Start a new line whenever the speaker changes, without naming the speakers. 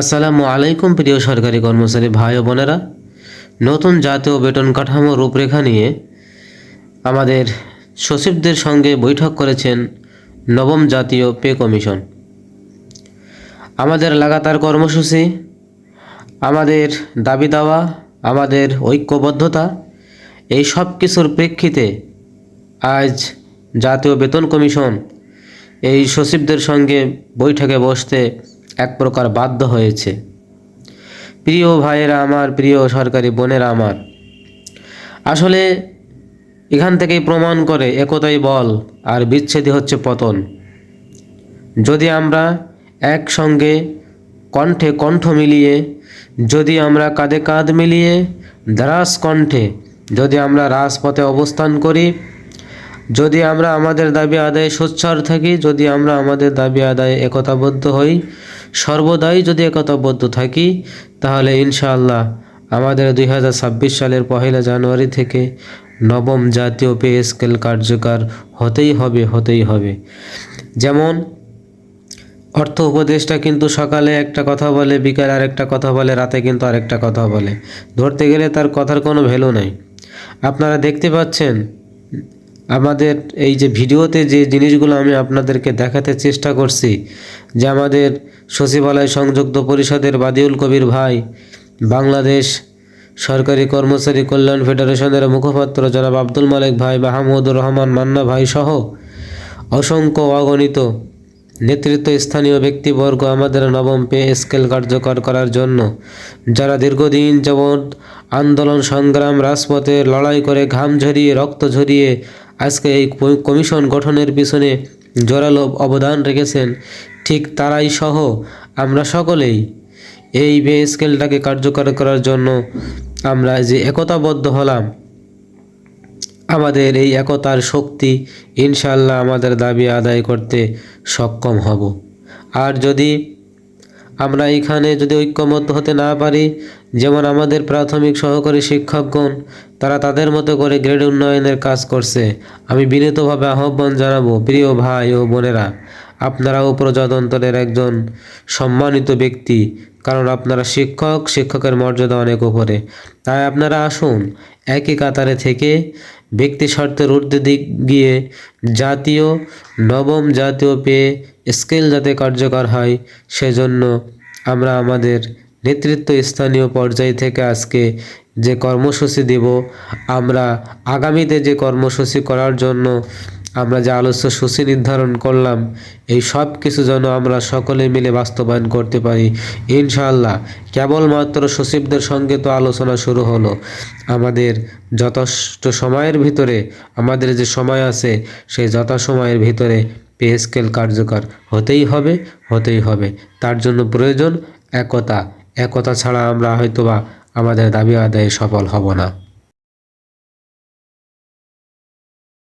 আসসালামু আলাইকুম প্রিয় সরকারি কর্মচারী ভাই ও বোনেরা। নতুন জাতীয় বেতন কাঠামো রূপরেখা নিয়ে আমাদের সচিবদের সঙ্গে বৈঠক করেছেন নবম জাতীয় পে কমিশন। আমাদের লাগাতার কর্মসূচি, আমাদের দাবি দাওয়া, আমাদের ঐক্যবদ্ধতা, এই সব কিছুর প্রেক্ষিতে আজ জাতীয় বেতন কমিশন এই সচিবদের সঙ্গে বৈঠকে বসতে এক প্রকার বাধ্য হয়েছে। প্রিয় ভাইয়েরা আমার, প্রিয় সরকারি বোনেরা আমার, আসলে এখান থেকেই প্রমাণ করে একতাই বল আর বিচ্ছেদই হচ্ছে পতন। যদি আমরা একসঙ্গে কণ্ঠে কণ্ঠ মিলিয়ে, যদি আমরা কাঁধে কাঁধ মিলিয়ে দ্রাস কণ্ঠে, যদি আমরা রাজপথে অবস্থান করি যদি আমরা আমাদের দাবি আদায়ে সোচ্চার থাকি, যদি আমরা আমাদের দাবি আদায়ে একতাবদ্ধ হই, সর্বদাই যদি একতাবদ্ধ থাকি, তাহলে ইনশাআল্লাহ আমাদের দুই হাজার ছাব্বিশ সালের পহেলা জানুয়ারি থেকে নবম জাতীয় পে স্কেল কার্যকর হতেই হবে হতেই হবে। যেমন, অর্থ উপদেষ্টা কিন্তু সকালে একটা কথা বলে, বিকালে আরেকটা কথা বলে, রাতে কিন্তু আরেকটা কথা বলে। ধরতে গেলে তার কথার কোনো ভ্যালু নাই। আপনারা দেখতে পাচ্ছেন আমাদের এই যে ভিডিওতে যে জিনিসগুলো আমি আপনাদেরকে দেখাতে চেষ্টা করছি, যে আমাদের সচিবালয় সংযুক্ত পরিষদের বাদিউল কবির ভাই, বাংলাদেশ সরকারি কর্মচারী কল্যাণ ফেডারেশনের মুখপাত্র জনাব আব্দুল মালিক ভাই মাহমুদুর রহমান মান্না ভাই সহ অসংখ্য অগণিত নেতৃত্ব স্থানীয় ব্যক্তিবর্গ আমাদের নবম পে স্কেল কার্যকর করার জন্য, যারা দীর্ঘদিন যেমন আন্দোলন, সংগ্রাম, রাজপথে লড়াই করে ঘাম ঝরিয়ে, রক্ত ঝরিয়ে আজকে এই কমিশন গঠনের পিছনে জোরালো অবদান রেখেছেন। ঠিক তারাই সহ আমরা সকলেই এই বে স্কেলটাকে কার্যকর করার জন্য আমরা যে একতাবদ্ধ হলাম, আমাদের এই একতার শক্তি ইনশাল্লাহ আমাদের দাবি আদায় করতে সক্ষম হব। আর যদি আমরা এখানে যদি ঐক্যমত হতে না পারি, যেমন আমাদের প্রাথমিক সহকারী শিক্ষকগণ, তারা তাদের মতো করে গ্রেড উন্নয়নের কাজ করছে। আমি বিনীতভাবে আহ্বান জানাব, প্রিয় ভাই ও বোনেরা, আপনারাও প্রজাতন্ত্রের একজন সম্মানিত ব্যক্তি, কারণ আপনারা শিক্ষক, শিক্ষকের মর্যাদা অনেক উপরে। তাই আপনারা আসুন, একই কাতারে থেকে ব্যক্তি স্বার্থের ঊর্ধ্বে দিক গিয়ে জাতীয়, নবম জাতীয় পে স্কেল যাতে কার্যকর হয়, সেজন্য আমরা আমাদের নেতৃত্ব স্থানীয় পর্যায় থেকে আজকে যে কর্মসূচি দেব, আমরা আগামীতে যে কর্মসূচি করার জন্য আমরা যে আলোচ্য সূচি নির্ধারণ করলাম, এই সব কিছু যেন আমরা সকলে মিলে বাস্তবায়ন করতে পারি। ইনশাআল্লাহ, কেবলমাত্র সচিবদের সঙ্গে তো আলোচনা শুরু হলো। আমাদের যথেষ্ট সময়ের ভিতরে, আমাদের যে সময় আছে, সেই যথাসময়ের ভিতরে পে স্কেল কার্যকর হতেই হবে হতেই হবে। তার জন্য প্রয়োজন একতা। একতা ছাড়া আমরা হয়তোবা আমাদের দাবি আদায়ে সফল হব না।